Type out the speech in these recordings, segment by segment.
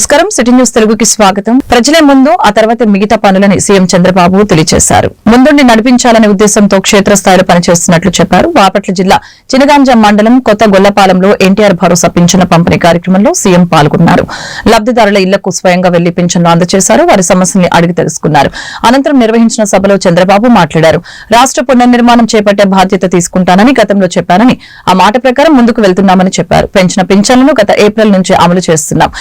నమస్కారం. City news తెలుగుకి స్వాగతం. ప్రజలే ముందు ఆ తర్వాత మిగతా పనులని సీఎం చంద్రబాబు తెలియజేశారు ముందుండి నడిపించాలనే ఉద్దేశంతో క్షేత్రస్థాయిలో పనిచేస్తున్నట్లు చెప్పారు. బాపట్ల జిల్లా చినగాంజ మండలం కొత్త గొల్లపాలెంలో ఎన్టీఆర్ భరోసా పింఛన పంపిణీ కార్యక్రమంలో సీఎం పాల్గొన్నారు. లబ్దిదారుల ఇళ్ళకు స్వయంగా వెళ్ళి పింఛన్లు అందజేశారు వారి సమస్యల్ని అడిగి తెలుసుకున్నారు. అనంతరం నిర్వహించిన సభలో చంద్రబాబు మాట్లాడారు. రాష్ట్ర పునర్నిర్మాణం చేపట్టే బాధ్యత తీసుకుంటానని గతంలో చెప్పానని ఆ మాట ప్రకారం ముందుకు వెళ్తున్నామని చెప్పారు. పెంచిన పింఛన్లను గత ఏప్రిల్ నుంచి అమలు చేస్తున్నాం.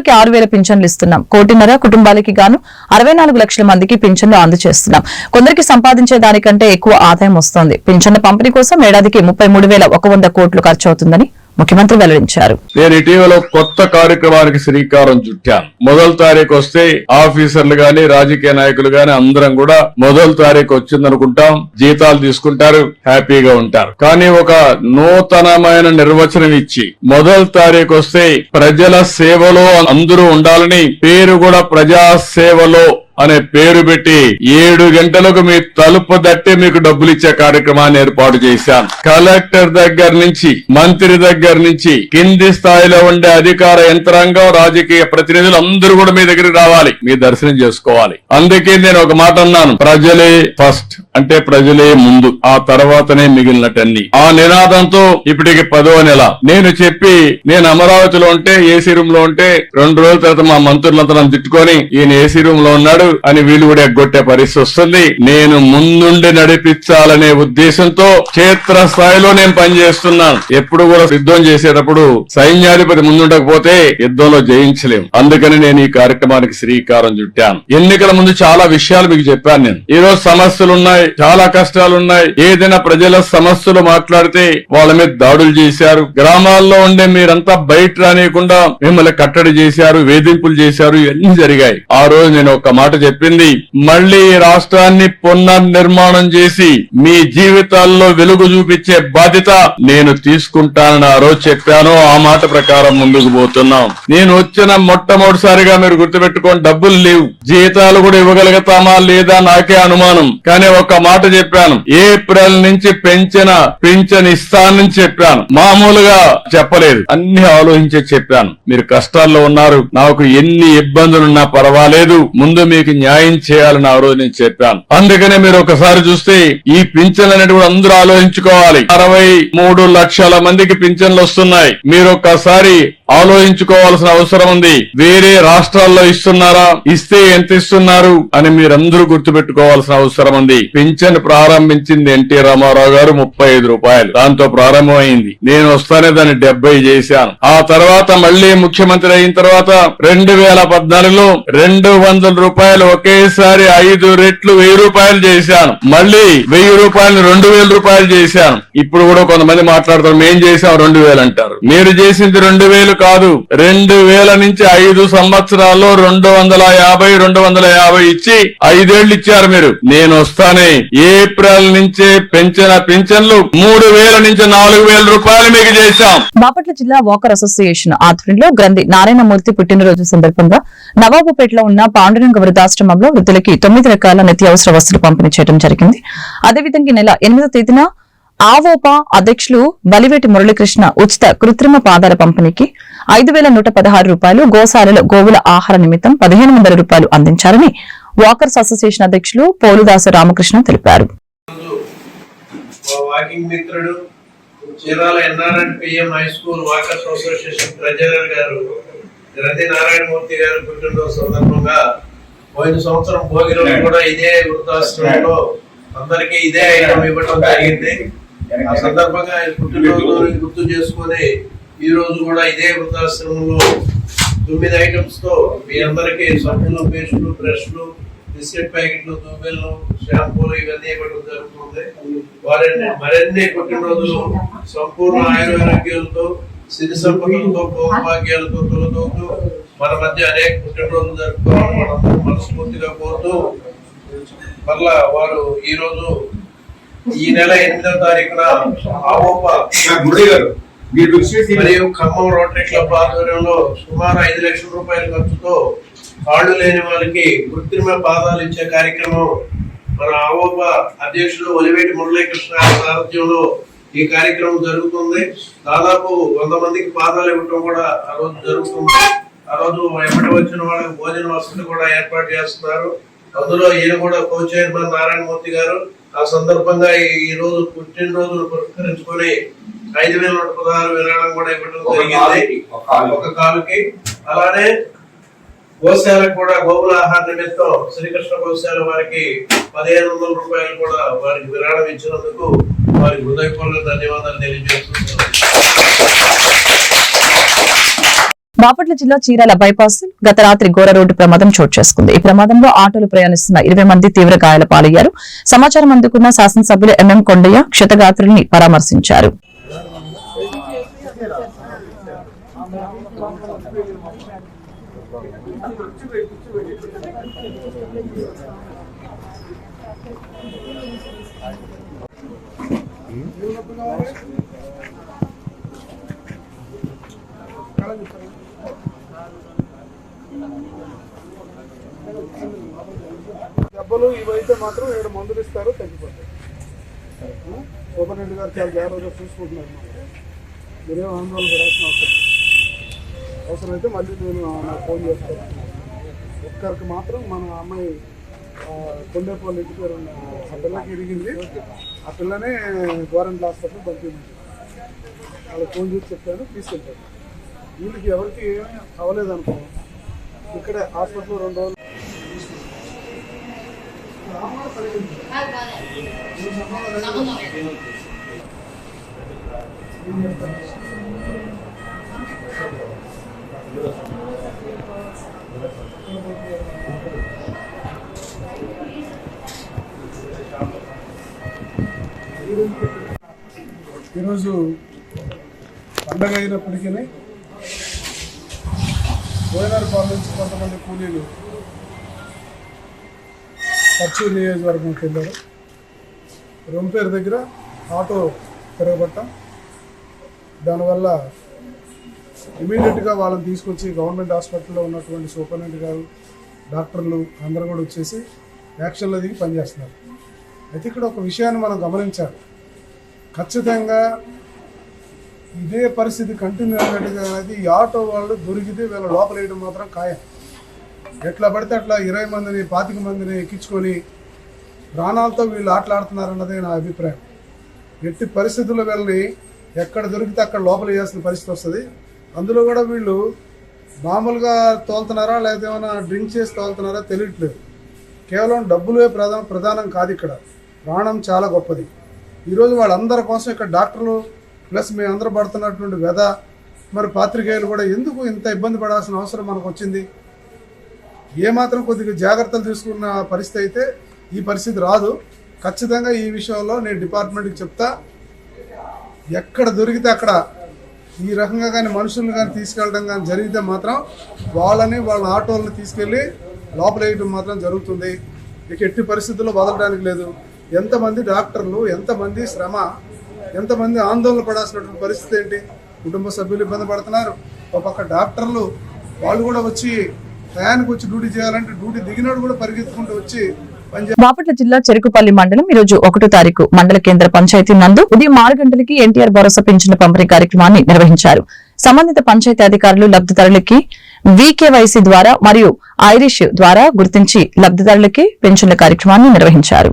దివ్యాంగులకి ఆరు వేల పింఛన్లు ఇస్తున్నాం. కోటిన్నర కుటుంబాలకి గాను అరవై నాలుగు లక్షల మందికి పింఛన్లు అందజేస్తున్నాం కొందరికి సంపాదించే దానికంటే ఎక్కువ ఆదాయం వస్తోంది. పింఛన్ల పంపిణీ కోసం ఏడాదికి ముప్పై మూడు వేల ఒక వంద కోట్లు ఖర్చు అవుతుందని ముఖ్యమంత్రి వెల్లడించారు. నేను ఇటీవల కొత్త కార్యక్రమానికి శ్రీకారం చుట్టాను మొదటి తారీఖు వస్తే ఆఫీసర్లు గాని రాజకీయ నాయకులు గాని అందరం కూడా మొదటి తారీఖు వచ్చిందనుకుంటాం. జీతాలు తీసుకుంటారు హ్యాపీగా ఉంటారు. కానీ ఒక నూతనమైన నిర్వచనం ఇచ్చి మొదటి తారీఖు వస్తే ప్రజల సేవలో అందరూ ఉండాలని పేరు కూడా ప్రజా సేవలో అనే పేరు పెట్టి ఏడు గంటలకు మీ తలుపు తట్టి మీకు డబ్బులు ఇచ్చే కార్యక్రమాన్ని ఏర్పాటు చేశాను కలెక్టర్ దగ్గర నుంచి మంత్రి దగ్గర నుంచి కింది స్థాయిలో ఉండే అధికార యంత్రాంగం రాజకీయ ప్రతినిధులు అందరూ కూడా మీ దగ్గరికి రావాలి. మీ దర్శనం చేసుకోవాలి. అందుకే నేను ఒక మాట అన్నాను. ప్రజలే ఫస్ట్ అంటే ప్రజలే ముందు. ఆ తర్వాతనే మిగిలినటన్ని. ఆ నినాదంతో ఇప్పటికి పదో నెల. నేను చెప్పి నేను అమరావతిలో ఉంటే ఏసీ రూమ్లో ఉంటే రెండు రోజుల తర్వాత మా మంత్రులంతా నన్ను తిట్టుకొని ఈయన ఏసీ రూమ్లో ఉన్నాడు. అని వీళ్ళు కూడా ఎగ్గొట్టే పరిస్థితి వస్తుంది. నేను ముందుండి నడిపించాలనే ఉద్దేశంతో క్షేత్ర స్థాయిలో నేను పనిచేస్తున్నాను. ఎప్పుడు కూడా యుద్ధం చేసేటప్పుడు సైన్యాధిపతి ముందుండకపోతే యుద్ధంలో జయించలేము. అందుకని నేను ఈ కార్యక్రమానికి శ్రీకారం చుట్టాను. ఎన్నికల ముందు చాలా విషయాలు మీకు చెప్పాను నేను. ఈ రోజు సమస్యలు ఉన్నాయి చాలా కష్టాలు ఉన్నాయి ఏదైనా ప్రజల సమస్యలు మాట్లాడితే వాళ్ళ మీద దాడులు చేశారు. గ్రామాల్లో ఉండే మీరంతా బయట రానియకుండా మిమ్మల్ని కట్టడి చేశారు వేధింపులు చేశారు ఇవన్నీ జరిగాయి. ఆ రోజు నేను ఒక మాట చెప్పింది. మళ్ళీ రాష్ట్రాన్ని పునర్నిర్మాణం చేసి మీ జీవితాల్లో వెలుగు చూపించే బాధ్యత నేను తీసుకుంటానని ఆ రోజు చెప్పాను. ఆ మాట ప్రకారం ముందుకు పోతున్నాం. నేను వచ్చిన మొట్టమొదటిసారిగా మీరు గుర్తుపెట్టుకోండి డబ్బులు లేవు. జీతాలు కూడా ఇవ్వగలుగుతామా లేదా నాకే అనుమానం. కానీ ఒక మాట చెప్పాను. ఏప్రిల్ నుంచి పెంచిన పింఛన్ ఇస్తానని చెప్పాను. మామూలుగా చెప్పలేదు. అన్ని ఆలోచించే చెప్పాను. మీరు కష్టాల్లో ఉన్నారు. నాకు ఎన్ని ఇబ్బందులున్నా పర్వాలేదు. ముందు మీ మీకు న్యాయం చేయాలని ఆ రోజు నేను చెప్పాను. అందుకనే మీరు ఒకసారి చూస్తే ఈ పింఛన్ అనేది కూడా అందరూ ఆలోచించుకోవాలి. అరవై మూడు లక్షల మందికి పింఛన్లు వస్తున్నాయి. మీరు ఒక్కసారి ఆలోచించుకోవాల్సిన అవసరం ఉంది. వేరే రాష్ట్రాల్లో ఇస్తున్నారా? ఇస్తే ఎంత ఇస్తున్నారు? అని మీరందరూ గుర్తుపెట్టుకోవాల్సిన అవసరం ఉంది. పింఛన్ ప్రారంభించింది ఎన్టీ రామారావు గారు ముప్పై ఐదు రూపాయలు. దాంతో ప్రారంభమైంది. నేను వస్తానే దాన్ని డెబ్బై చేశాను. ఆ తర్వాత మళ్ళీ ముఖ్యమంత్రి అయిన తర్వాత రెండు వేల పద్నాలుగులో రెండు వందల రూపాయలు ఒకేసారి ఐదు రెట్లు వెయ్యి రూపాయలు చేశాను. మళ్ళీ వెయ్యి రూపాయలు రెండు వేల రూపాయలు చేశాను. ఇప్పుడు కూడా కొంతమంది మాట్లాడతారు మేం చేసాం రెండు వేలు అంటారు. మీరు చేసింది రెండు వేలు కాదు. రెండు వేల నుంచి ఐదు సంవత్సరాల్లో రెండు వందల యాభై రెండు వందల యాభై ఇచ్చి ఐదేళ్ళు ఇచ్చారు మీరు. నేను వస్తానే. ఏప్రిల్ నుంచే పెంచిన పింఛన్లు మూడు వేల నుంచి నాలుగు వేల రూపాయలు మీకు చేశాం. బాపట్ల జిల్లా వాకర్ అసోసియేషన్ ఆధ్వర్యంలో గ్రంథి నారాయణమూర్తి పుట్టినరోజు సందర్భంగా నవాబుపేటలో ఉన్న పాండురంగ వృద్ధాశ్రమంలో వృద్ధులకి తొమ్మిది రకాల నిత్యావసర వస్తువులు పంపిణీ చేయడం జరిగింది. అదేవిధంగా నెల ఎనిమిదో తేదీన ఆవోపా అధ్యక్షులు బలివేటి మురళీకృష్ణ ఉచిత కృత్రిమ పాదాల పంపిణీకి ఐదు వేల నూట పదహారు రూపాయలు గోశాలలో గోవుల ఆహార నిమిత్తం పదిహేను వందల రూపాయలు అందించారని వాకర్స్ అసోసియేషన్ అధ్యక్షులు పోలుదాసు రామకృష్ణ తెలిపారు. Chirala NRN PM high school walkers association treasurer garu Rati Narayanamurthy గారి పుట్టినరోజు సందర్భంగా పోయిన సంవత్సరం భోగి రోజు కూడా ఇదే వృద్ధాశ్రమంలో అందరికీ ఇదే ఐటమ్ ఇవ్వడం జరిగింది. ఆ సందర్భంగా ఆయన పుట్టినరోజు గుర్తు చేసుకొని ఈ రోజు కూడా ఇదే వృద్ధాశ్రమంలో తొమ్మిది ఐటమ్స్తో మీ అందరికీ సబ్బులు పేస్టులు బ్రష్లు బిస్కెట్ ప్యాకెట్లు దువ్వెలు షాంపూలు ఇవన్నీ ఇవ్వడం జరుగుతుంది. వారిని మరిన్ని పుట్టినరోజులు సంపూర్ణ ఆయురారోగ్యాలతో సిరి సంపదలతో భౌభాగ్యాలతో తొలతూతూ మన మధ్య అనేక పుట్టినరోజులు జరుపుకోవాలని మనందరం మనస్ఫూర్తిగా కోరుతూ మళ్ళా వారు ఈ రోజు ఈ నెల ఎనిమిదవ తారీఖున ఆవోప మరియు ఖమ్మం రోటరీ క్లబ్ ఆధ్వర్యంలో సుమారు ఐదు లక్షల రూపాయల ఖర్చుతో కాళ్ళు లేని వాళ్ళకి కృత్రిమ పాదాలు ఇచ్చే కార్యక్రమం మన ఆవోప అధ్యక్షులు ఒలివేటి మురళీకృష్ణ సారథ్యంలో ఈ కార్యక్రమం జరుగుతుంది. దాదాపు వంద మందికి పాదాలు ఇవ్వటం కూడా ఆ రోజు జరుగుతుంది. ఆ రోజు ఎప్పటి వచ్చిన వాళ్ళకి భోజన వసతి కూడా ఏర్పాటు చేస్తున్నారు. అందులో ఈయన కూడా కో చైర్మన్ నారాయణమూర్తి గారు. ఆ సందర్భంగా ఈ రోజు పుట్టినరోజును పురస్కరించుకొని ఐదు వేల నూట పదహారు విరాళం కూడా ఇవ్వడం జరిగింది. కాలుకి, ఒక కాలుకి. ఒక కాలుకి. అలానే గోశాలకు కూడా గోవుల ఆహార నిమిత్తం శ్రీకృష్ణ గోశాల వారికి పదిహేను వందల రూపాయలు కూడా వారికి విరాళం ఇచ్చినందుకు వారికి హృదయపూర్వక ధన్యవాదాలు తెలియజేస్తున్నాను. బాపట్ల జిల్లా చీరాల బైపాస్ గత రాత్రి ఘోర రోడ్డు ప్రమాదం చోటు చేసుకుంది. ఈ ప్రమాదంలో ఆటోలు ప్రయాణిస్తున్న ఇరవై మంది తీవ్ర గాయాల పాలయ్యారు. సమాచారం అందుకున్న శాసనసభ్యులు ఎంఎం కొండయ్య క్షతగాత్రుల్ని పరామర్శించారు. దెబ్బలు ఇవైతే మాత్రం ఏడు మందులు ఇస్తారు తగ్గిపోతాయి. సూపరింటెండెంట్ గారు చాలా జాగ్రత్తగా చూసుకుంటున్నారు మాకు. మీరేం ఆందోళన పడాల్సిన అవసరం అవసరమైతే మళ్ళీ నేను నాకు ఫోన్ చేస్తాను. ఒక్కరికి మాత్రం మన అమ్మాయి కొండేపల్లి ఇంటి పేరు ఆ పిల్లకి ఇరిగింది. ఆ పిల్లనే గవర్నమెంట్ హాస్పిటల్ పంపింది వాళ్ళకి ఫోన్ చేసి చెప్పాను తీసుకెళ్తాను వీళ్ళకి ఎవరికి ఏమీ అవ్వలేదు అనుకో ఇక్కడే హాస్పిటల్ రెండు రోజులు ఈరోజు పండగ అయినప్పటికీ బోయనరపాలెం నుంచి కొంతమంది కూలీలు పర్చూరు నియోజకవర్గంకి వెళ్ళారు రొంపేరు దగ్గర ఆటో తిరగబట్టం దానివల్ల ఇమీడియట్గా వాళ్ళని తీసుకొచ్చి గవర్నమెంట్ హాస్పిటల్లో ఉన్నటువంటి సూపరింటెండెంట్ గారు డాక్టర్లు అందరూ కూడా వచ్చేసి యాక్షన్లో దిగి పనిచేస్తున్నారు. అయితే ఇక్కడ ఒక విషయాన్ని మనం గమనించాలి. ఖచ్చితంగా ఇదే పరిస్థితి కంటిన్యూ అయినట్టుగా అనేది ఈ ఆటో వాళ్ళు దొరికితే వీళ్ళ లోపలేయడం మాత్రం ఖాయం. ఎట్లా పడితే అట్లా ఇరవై మందిని పాతిక మందిని ఎక్కించుకొని ప్రాణాలతో వీళ్ళు ఆటలాడుతున్నారన్నదే నా అభిప్రాయం. ఎట్టి పరిస్థితుల్లో వీళ్ళని ఎక్కడ దొరికితే అక్కడ లోపల వేయాల్సిన పరిస్థితి వస్తుంది. అందులో కూడా వీళ్ళు మామూలుగా తోలుతున్నారా లేకపోతే ఏమైనా డ్రింక్ చేసి తోలుతున్నారా తెలియట్లేదు. కేవలం డబ్బులే ప్రధాన ప్రధానం కాదు ఇక్కడ. ప్రాణం చాలా గొప్పది. ఈరోజు వాళ్ళందరి కోసం ఇక్కడ డాక్టర్లు ప్లస్ మేము అందరూ పడుతున్నటువంటి వ్యధ మరి పాత్రికేయులు కూడా ఎందుకు ఇంత ఇబ్బంది పడాల్సిన అవసరం మనకు వచ్చింది? ఏమాత్రం కొద్దిగా జాగ్రత్తలు తీసుకున్న పరిస్థితి అయితే ఈ పరిస్థితి రాదు. ఖచ్చితంగా ఈ విషయంలో నేను డిపార్ట్మెంట్కి చెప్తా. ఎక్కడ దొరికితే అక్కడ ఈ రకంగా కానీ మనుషుల్ని కానీ తీసుకెళ్ళడం కానీ జరిగితే మాత్రం వాళ్ళని వాళ్ళ ఆటోలను తీసుకెళ్ళి లోపలేయడం మాత్రం జరుగుతుంది. ఇక ఎట్టి పరిస్థితుల్లో వదలడానికి లేదు. ఎంతమంది డాక్టర్లు ఎంతమంది శ్రమ ఎంతమంది ఆందోళన పడాల్సినటువంటి పరిస్థితి ఏంటి? కుటుంబ సభ్యులు ఇబ్బంది పడుతున్నారు. ఒక పక్క డాక్టర్లు వాళ్ళు కూడా వచ్చి టయానికి వచ్చి డ్యూటీ చేయాలంటే డ్యూటీ దిగినాడు కూడా పరిగెత్తుకుంటూ వచ్చి బాపట్ల జిల్లా చెరుకుపల్లి మండలం ఈ రోజు ఒకటో తారీఖు మండల కేంద్ర పంచాయతీ నందు ఉదయం ఆరు గంటలకి ఎన్టీఆర్ భరోసా పింఛను పంపిణీ కార్యక్రమాన్ని నిర్వహించారు. సంబంధిత పంచాయతీ అధికారులు లబ్దిదారులకి వీకేవైసీ ద్వారా మరియు ఐరిష్ ద్వారా గుర్తించి లబ్దిదారులకి పింఛన్ల కార్యక్రమాన్ని నిర్వహించారు.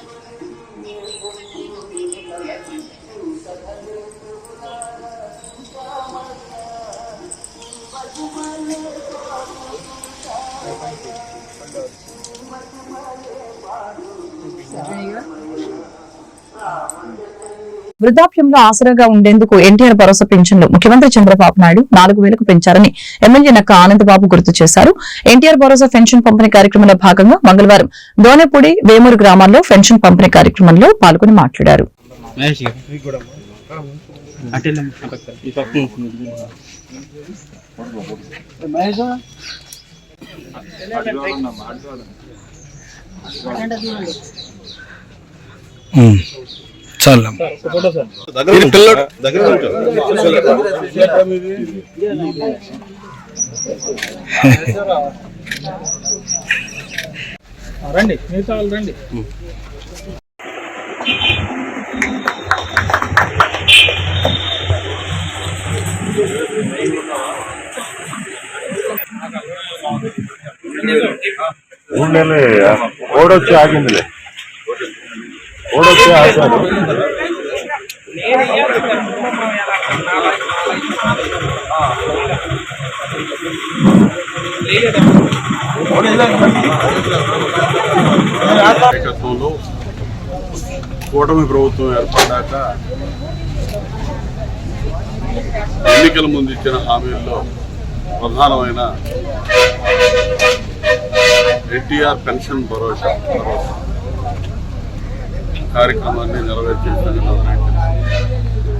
వృద్ధాప్యంలో ఆసరాగా ఉండేందుకు ఎన్టీఆర్ భరోసా పింఛన్లు ముఖ్యమంత్రి చంద్రబాబు నాయుడు నాలుగు వేలకు పెంచారని ఎమ్మెల్యే నక్క ఆనందబాబు గుర్తు చేశారు. ఎన్టీఆర్ భరోసా పెన్షన్ పంపిణీ కార్యక్రమంలో భాగంగా మంగళవారం దోనెపూడి వేమూరు గ్రామాల్లో పెన్షన్ పంపిణీ కార్యక్రమంలో పాల్గొని మాట్లాడారు. మహేష్ అటెల్ ఈ పక్క మహేష్ చాలు రండి రండి. ఊళ్ళోనే ఓడొచ్చి ఆగిందిలే. ఓడొచ్చి ఆగాడు నాయకత్వంలో కూటమి ప్రభుత్వం ఏర్పడ్డాక ఎన్నికల ముందు ఇచ్చిన హామీల్లో ప్రధానమైన ఎన్టీఆర్ పెన్షన్ భరోసా భరోసా. కార్యక్రమాన్ని నెరవేర్చేసానని అందరికీ తెలుసు.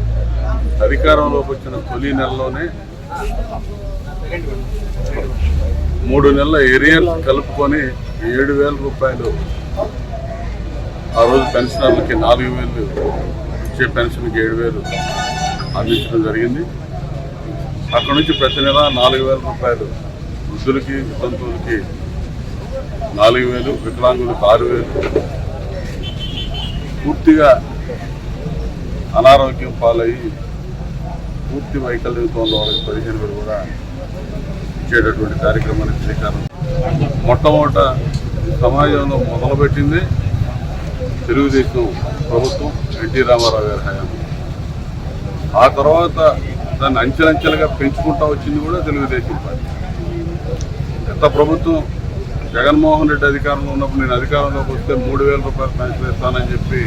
అధికారంలోకి వచ్చిన తొలి నెలలోనే మూడు నెలల ఏరియల్ కలుపుకొని ఏడు వేల రూపాయలు ఆ రోజు పెన్షనర్లకి నాలుగు వేలు ఇచ్చే పెన్షన్కి ఏడు వేలు అందించడం జరిగింది అక్కడ నుంచి ప్రతి నెల నాలుగు వేల రూపాయలు వృద్ధులకి వితంతువులకి నాలుగు వేలు వికలాంగులకు ఆరు వేలు పూర్తిగా అనారోగ్యం పాలయ్యి పూర్తి వైకల్యంతో వాళ్ళకి పదిహేను వేలు కూడా ఇచ్చేటటువంటి కార్యక్రమానికి శ్రీకారం. మొట్టమొదట సమాజంలో మొదలుపెట్టింది తెలుగుదేశం ప్రభుత్వం ఎన్టీ రామారావు గారి హయాంలో. ఆ తర్వాత దాన్ని అంచెలంచెలుగా పెంచుకుంటా వచ్చింది కూడా తెలుగుదేశం పార్టీ. గత ప్రభుత్వం జగన్మోహన్ రెడ్డి అధికారంలో ఉన్నప్పుడు నేను అధికారంలోకి వస్తే మూడు వేల రూపాయలు పెన్షన్ ఇస్తానని చెప్పి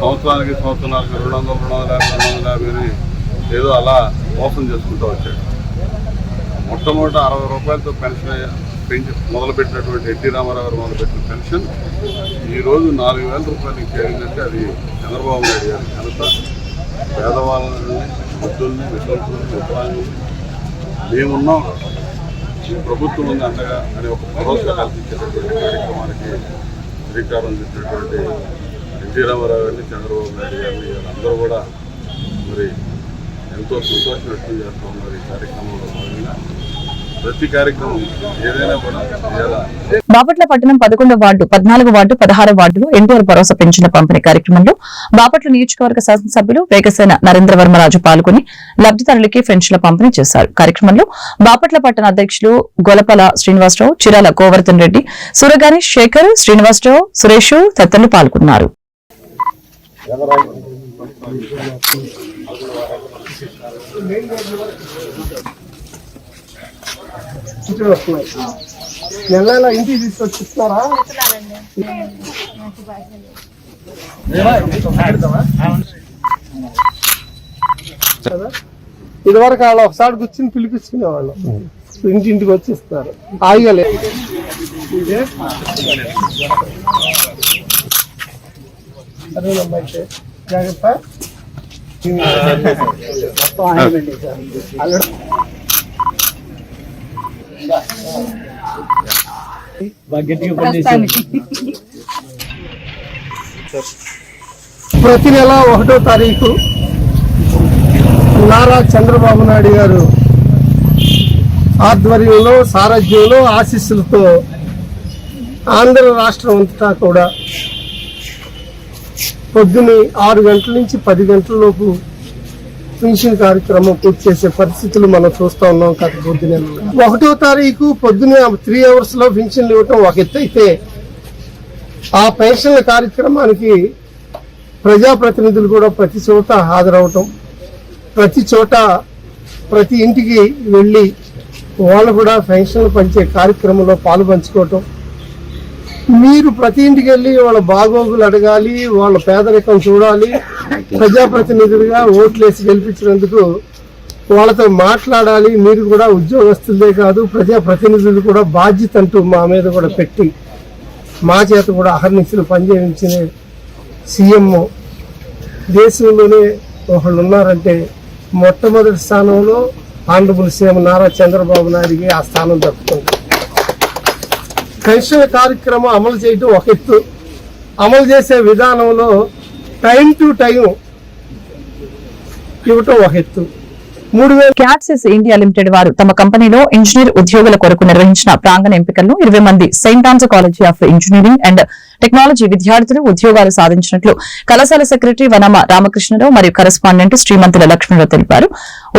సంవత్సరానికి సంవత్సరానికి రెండు వందలు రెండు వందల యాభై రెండు వందల యాభైని ఏదో అలా మోసం చేసుకుంటూ వచ్చాడు. మొట్టమొదట అరవై రూపాయలతో పెన్షన్ పెంచి మొదలుపెట్టినటువంటి ఎన్టీ రామారావు గారు మొదలుపెట్టిన పెన్షన్. ఈరోజు నాలుగు వేల రూపాయలకి చేరిందంటే అది చంద్రబాబు నాయుడు గారి ఘనత. పేదవాళ్ళని వృద్ధుల్ని వికలాంగుల్ని వికలాంగుల్ని మేమున్నాం. ప్రభుత్వం ఉంది అండగా అనే ఒక భరోసా కల్పించేటటువంటి కార్యక్రమానికి శ్రీకారం చుట్టినటువంటి ఎన్టీ రామారావు గారిని చంద్రబాబు నాయుడు గారిని అందరూ కూడా మరి ఎంతో సంతోషం వ్యక్తం చేస్తూ ఉన్నారు ఈ కార్యక్రమంలో భాగంగా. బాపట్ల పట్టణం పదకొండో వార్డు పద్నాలుగు వార్డు పదహారు వార్డులో ఎన్టీఆర్ భరోసా పెంచిన పంపిణీ కార్యక్రమంలో బాపట్ల నియోజకవర్గ శాసనసభ్యులు వేగసేన నరేంద్ర వర్మరాజు పాల్గొని లబ్దిదారులకి పెన్షన్ల పంపిణీ చేశారు. కార్యక్రమంలో బాపట్ల పట్టణ అధ్యక్షులు గొలపల శ్రీనివాసరావు చిరాల గోవర్ధన్ రెడ్డి సురగాని శేఖర్ శ్రీనివాసరావు సురేష్ తదితరులు పాల్గొన్నారు. ఇంటికి వస్తున్నాయి నెల ఇంటికి తీసుకొచ్చి ఇస్తున్నారా కదా? ఇదివరకు వాళ్ళు ఒకసారి కూర్చుని పిలిపించుకునేవాళ్ళు ఇంటింటికి వచ్చి ఇస్తారు ఆగలే సరేనమ్మా అయితే జాగ్రత్త మొత్తం ఆగండి సార్ అల్లుడు ప్రతి నెల ఒకటో తారీఖు నారా చంద్రబాబు నాయుడు గారు ఆధ్వర్యంలో సారథ్యంలో ఆశీస్సులతో ఆంధ్ర రాష్ట్రం అంతటా కూడా పొద్దున్నే ఆరు గంటల నుంచి పది గంటల లోపు పెన్షన్ కార్యక్రమం పూర్తి చేసే పరిస్థితులు మనం చూస్తా ఉన్నాం గత కొద్ది ఒకటో తారీఖు పొద్దున్నే త్రీ అవర్స్లో పెన్షన్లు ఇవ్వటం ఒక ఎత్తు అయితే ఆ పెన్షన్ల కార్యక్రమానికి ప్రజాప్రతినిధులు కూడా ప్రతి చోట హాజరవటం ప్రతి చోట ప్రతి ఇంటికి వెళ్ళి వాళ్ళు కూడా పెన్షన్లు పంచే కార్యక్రమంలో పాలు పంచుకోవటం మీరు ప్రతి ఇంటికి వెళ్ళి వాళ్ళ బాగోగులు అడగాలి వాళ్ళ పేదరికం చూడాలి ప్రజాప్రతినిధులుగా ఓట్లేసి గెలిపించినందుకు వాళ్ళతో మాట్లాడాలి. మీరు కూడా ఉద్యోగస్తులే కాదు ప్రజాప్రతినిధులు కూడా బాధ్యత అంటూ మా మీద కూడా పెట్టి మా చేత కూడా అహర్నిశలు పనిచేయించిన సీఎం దేశంలోనే ఒకళ్ళు ఉన్నారంటే మొట్టమొదటి స్థానంలో ఆంధ్రప్రదేశ్ సీఎం నారా చంద్రబాబు నాయుడికి ఆ స్థానం దక్కుతుంది. పెన్షన్ కార్యక్రమం అమలు చేయడం ఒక ఎత్తు. అమలు చేసే విధానంలో టైం టు టైం ఇవ్వటం ఒక ఎత్తు. మూడు వేల క్యాట్సిస్ ఇండియా లిమిటెడ్ వారు తమ కంపెనీలో ఇంజనీర్ ఉద్యోగుల కొరకు నిర్వహించిన ప్రాంగణ ఎంపికల్లో ఇరవై మంది Saint Ann's college of engineering and technology విద్యార్థులు ఉద్యోగాలు సాధించినట్లు కళాశాల సెక్రటరీ వనమ రామకృష్ణరావు మరియు కరెస్పాండెంట్ శ్రీమంతుల లక్ష్మణరావు తెలిపారు.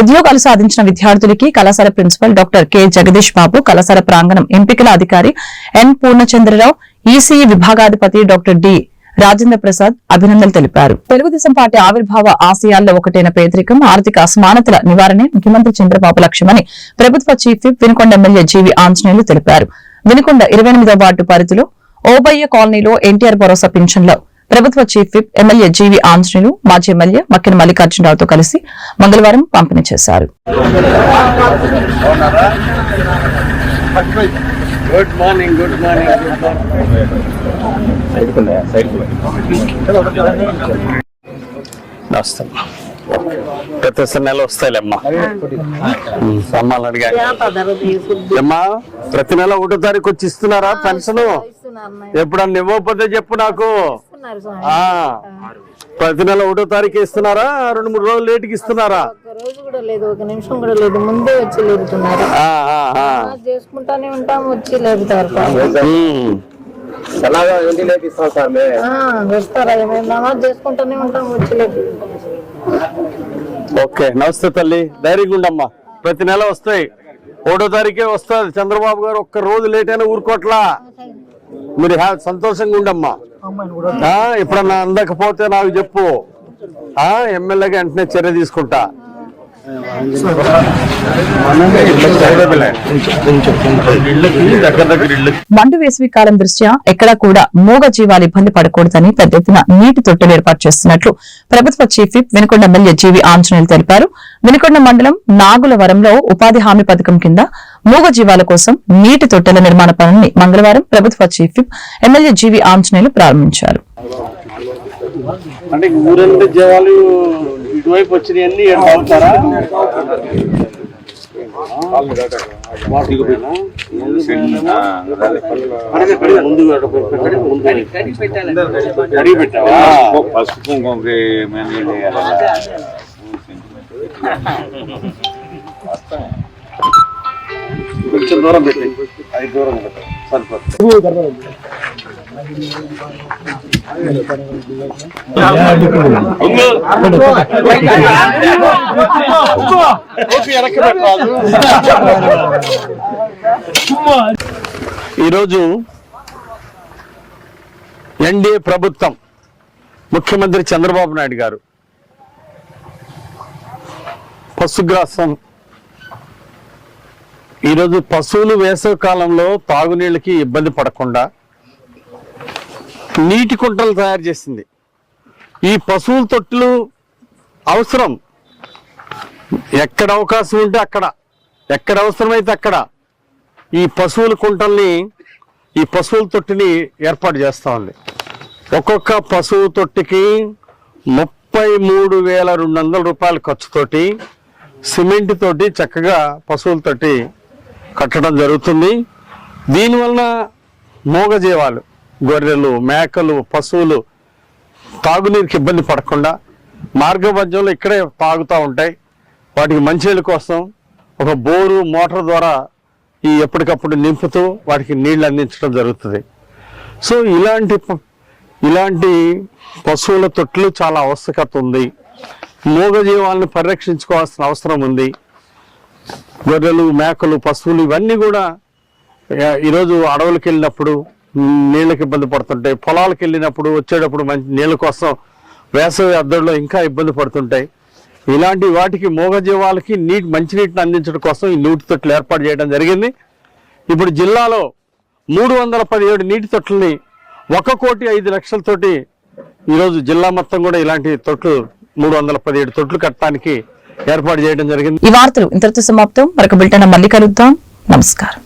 ఉద్యోగాలు సాధించిన విద్యార్థులకి కళాశాల principal doctor K Jagadish Babu కళాశాల ప్రాంగణం ఎంపికల అధికారి ఎన్ పూర్ణచంద్రరావు ఈసీఈ విభాగాధిపతి డాక్టర్ డి రాజేంద్ర ప్రసాద్ అభినందనలు తెలిపారు. తెలుగుదేశం పార్టీ ఆవిర్భావ ఆశయాల్లో ఒకటైన పేదరికం ఆర్థిక అసమానతల నివారణే ముఖ్యమంత్రి చంద్రబాబు లక్ష్యమని ప్రభుత్వ chief whip Vinukonda MLA GV Anjaneyulu తెలిపారు. వినుకొండ ఇరవై ఎనిమిదో వార్డు పరిధిలో ఓబయ్య కాలనీలో ఎన్టీఆర్ భరోసా పింఛన్లో ప్రభుత్వ chief whip MLA GV Anjaneyulu మాజీ ఎమ్మెల్యే మక్కిన మల్లికార్జునరావుతో కలిసి మంగళవారం పంపిణీ చేశారు. Good morning good morning. ప్రతి నెల వస్తాయిలేమ్మా ప్రతి నెల ఒకటో తారీఖు వచ్చి ఇస్తున్నారా పెన్షన్ ఎప్పుడన్నా ఇవ్వకపోతే చెప్పు నాకు. ప్రతి నెల ఒకటో తారీఖు ఇస్తున్నారా? రెండు మూడు రోజులు లేటుకి ఇస్తున్నారా? ఒక రోజు కూడా లేదు ఒక నిమిషం కూడా లేదు. ముందే వచ్చి ఆ, ఆ, ఆ. నమాజ్ లేపుతారు ఉమ్. ఆ, వస్తారా మేము నమాజ్ చేసుకుంటానే ఉంటాం వచ్చి లేపు. ఓకే నమస్తే తల్లి. ధైర్యంగా ఉండమ్మా. ప్రతి నెల వస్తాయి. ఒకటో తారీఖే వస్తుంది. చంద్రబాబు గారు ఒక్క రోజు లేట్ అయినా ఊరుకోట్లా. మీరు సంతోషంగా ఉండమ్మా. ఎప్పుడన్నా అందకపోతే నాకు చెప్పు. ఆ ఎమ్మెల్యేగా వెంటనే చర్య తీసుకుంటా. మండు వేసవి కాలం దృష్ట్యా ఎక్కడా కూడా మూగ జీవాలు ఇబ్బంది పడకూడదని పెద్ద ఎత్తున నీటి తొట్టెలు ఏర్పాటు చేస్తున్నట్లు ప్రభుత్వ chief whip Vinukonda MLA GV Anjaneyulu తెలిపారు. వినుకొండ మండలం నాగులవరంలో ఉపాధి హామీ పథకం కింద మూగ జీవాల కోసం నీటి తొట్టెల నిర్మాణ పనుల్ని మంగళవారం ప్రభుత్వ chief whip MLA GV Anjaneyulu ప్రారంభించారు. అంటే ఇటువైపు వచ్చినాయన్నీ ఈడ తాగుతారా ముందు ముందు కడిగి పెట్టావా పసుపు కుంకుమకి మేము నీళ్ళు వేయాలి. కొంచెం దూరం పెట్టి అది దూరం పెట్టు. సరిపోతుంది ఈరోజు ఎన్డీఏ ప్రభుత్వం ముఖ్యమంత్రి చంద్రబాబు నాయుడు గారు పశుగ్రాసం. ఈరోజు పశువులు వేసవి కాలంలో తాగునీళ్ళకి ఇబ్బంది పడకుండా నీటి కుంటలు తయారు చేసింది. ఈ పశువుల తొట్టులు అవసరం. ఎక్కడ అవకాశం ఉంటే అక్కడ. ఎక్కడ అవసరమైతే అక్కడ. ఈ పశువుల కుంటల్ని ఈ పశువుల తొట్టిని ఏర్పాటు చేస్తా ఉంది. ఒక్కొక్క పశువు తొట్టికి ముప్పై మూడు వేల రెండు వందల రూపాయల ఖర్చుతోటి సిమెంట్ తోటి చక్కగా పశువుల తొట్టి కట్టడం జరుగుతుంది. దీనివలన మూగజీవాలు గొర్రెలు మేకలు పశువులు తాగునీరుకి ఇబ్బంది పడకుండా మార్గ మధ్యంలో ఇక్కడే తాగుతూ ఉంటాయి. వాటికి మంచినీళ్ళ కోసం ఒక బోరు మోటార్ ద్వారా ఈ ఎప్పటికప్పుడు నింపుతూ వాటికి నీళ్ళు అందించడం జరుగుతుంది. సో ఇలాంటి ప- ఇలాంటి పశువుల తొట్లు చాలా ఆవశ్యకత ఉంది. మూగజీవాలను పరిరక్షించుకోవాల్సిన అవసరం ఉంది. గొర్రెలు మేకలు పశువులు ఇవన్నీ కూడా ఈరోజు అడవులకు వెళ్ళినప్పుడు నీళ్ళకి ఇబ్బంది పడుతుంటాయి. పొలాలకు వెళ్ళినప్పుడు వచ్చేటప్పుడు మంచి నీళ్ళ కోసం వేసవి అద్దడిలో ఇంకా ఇబ్బంది పడుతుంటాయి. ఇలాంటి వాటికి మూగజీవాలకి నీటి మంచినీటిని అందించడం కోసం ఈ నీటి తొట్లు ఏర్పాటు చేయడం జరిగింది. ఇప్పుడు జిల్లాలో మూడు వందల పదిహేడు నీటి తొట్లని ఒక కోటి ఐదు లక్షలతోటి ఈరోజు జిల్లా మొత్తం కూడా ఇలాంటి తొట్లు మూడు వందల పదిహేడు తొట్లు కట్టడానికి ఏర్పాటు చేయడం జరిగింది. ఈ వార్తలు ఇంతటితో సమాప్తం. మరొక బిల్టన్ మళ్ళీ కలుద్దాం. నమస్కారం.